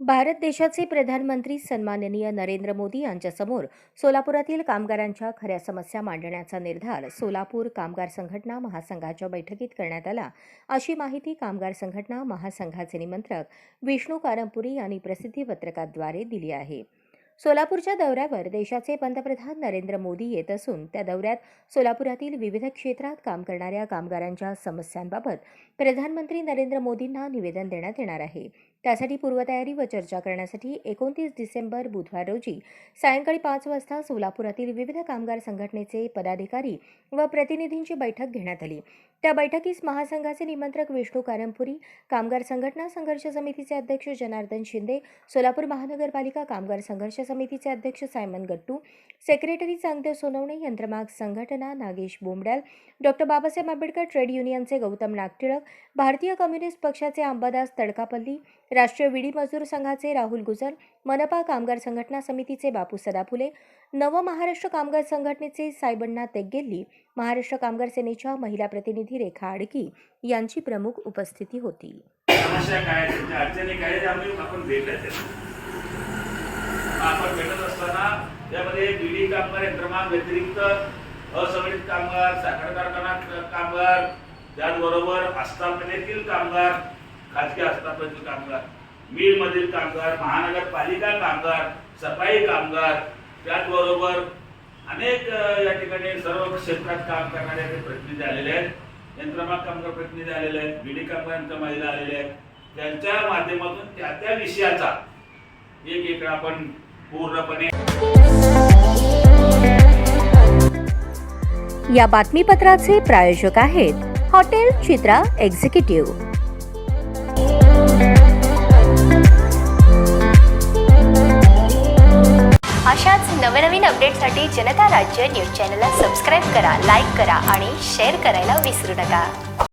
भारत देशाचे प्रधानमंत्री सन्माननीय नरेंद्र मोदी यांच्यासमोर सोलापुरातील कामगारांच्या खऱ्या समस्या मांडण्याचा निर्धार सोलापूर कामगार संघटना महासंघाच्या बैठकीत करण्यात आला. अशी माहिती कामगार संघटना महासंघाचे निमंत्रक विष्णू कारंपुरी यांनी प्रसिद्धीपत्रकाद्वारे दिली आहे. सोलापूरच्या दौऱ्यावर देशाचे पंतप्रधान नरेंद्र मोदी येत असून त्या दौऱ्यात सोलापुरातील विविध क्षेत्रात काम करणाऱ्या कामगारांच्या समस्यांबाबत प्रधानमंत्री नरेंद्र मोदींना निवेदन देण्यात येणार आहे. त्यासाठी पूर्वतयारी व चर्चा करण्यासाठी एकोणतीस डिसेंबर बुधवार रोजी सायंकाळी पाच वाजता सोलापुरातील विविध कामगार संघटनेचे पदाधिकारी व प्रतिनिधींची बैठक घेण्यात आली. त्या बैठकीस महासंघाचे निमंत्रक विष्णू कारंपुरी कामगार संघटना संघर्ष समितीचे अध्यक्ष जनार्दन शिंदे सोलापूर महानगरपालिका कामगार संघर्ष समितीचे अध्यक्ष सायमन गट्टू सेक्रेटरी चांगदेव सोनवणे यंत्रमाग संघटना नागेश बोंबड्याल डॉक्टर बाबासाहेब आंबेडकर ट्रेड युनियनचे गौतम नागटिळक भारतीय कम्युनिस्ट पक्षाचे अंबादास तडकापल्ली राष्ट्रीय विडी मजदूर संघाचे राहुल गुजर मनपा कामगार संघटना समितीचे बापू सदाफुले नव महाराष्ट्र कामगार संघटनेचे सायबण्णा तेगेल्ली महाराष्ट्र कामगार सेनेच्या महिला प्रतिनिधी रेखा आडकी यांची प्रमुख उपस्थिती होती समस्या काय आहेत, त्यांच्या अडचणी काय आहेत, ते आम्ही आपण भेटत आहेत. आपण भेटत असताना त्यामध्ये बीडी कामगार यंत्रमाग व्यतिरिक्त असंघटित कामगार साखर कारखाना कामगार त्याचबरोबर आस्थापनेतील कामगार खाजगी आस्थापनेतील कामगार मिलमधील कामगार महानगरपालिका कामगार सफाई कामगार त्याचबरोबर अनेक या ठिकाणी सर्व क्षेत्रात काम करणारे प्रतिनिधी आलेले आहेत. यंत्रमाग कामगार प्रतिनिधी आलेले आहेत बीडी कामगारांच्या महिला आलेल्या आहेत. त्यांच्या माध्यमातून त्या त्या विषयाचा एक एक आपण पूर्णपणे. या बातमीपत्राचे प्रायोजक आहेत हॉटेल चित्रा एक्झिक्युटिव्ह. अशाच नवनवीन अपडेटसाठी जनता राज्य न्यूज चॅनलला सबस्क्राईब करा लाईक करा आणि शेअर करायला विसरू नका.